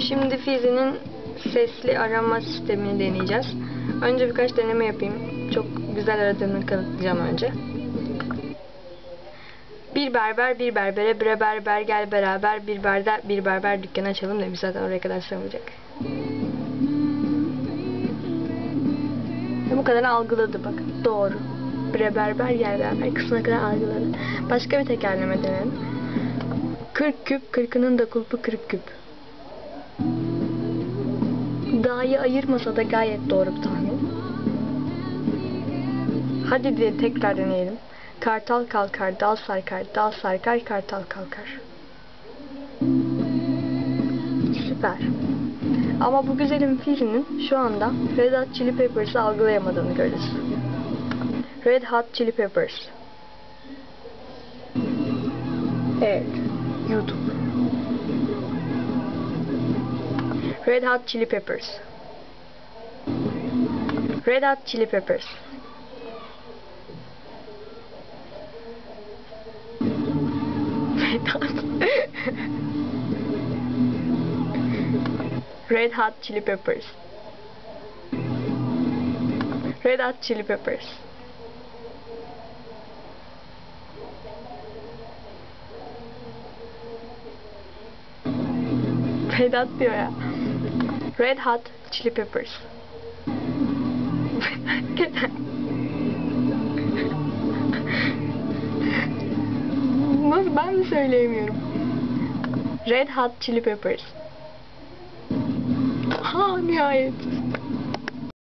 Şimdi Fizi'nin sesli arama sistemini deneyeceğiz. Önce birkaç deneme yapayım. Çok güzel aradığını kanıtlayacağım önce. Bir berber bir berbere bre berber gel beraber bir berber bir berber dükkanı açalım demiş zaten oraya kadar sığmayacak. Bu kadar algıladı bak. Doğru. Bre berber gel beraber kısmına kadar algıladı. Başka bir tekerleme denelim. 40 küp, kırkının da kulpu 40 küp. Dağı ayırmasa da gayet doğru bir tahmin. Hadi diye tekrar deneyelim. Kartal kalkar, dal sarkar, dal sarkar, kartal kalkar. Süper. Ama bu güzelim filmin şu anda Red Hot Chili Peppers'ı algılayamadığını görürüz. Red Hot Chili Peppers. Evet. YouTube. Red Hot Chili Peppers. Red Hot Chili Peppers. Red Hot. Red Hot Chili Peppers. Red Hot Chili Peppers. Red Hot diyor. Red Hot Chili Peppers. Nasıl ben mi söyleyemiyorum? Red Hot Chili Peppers. Ha nihayet.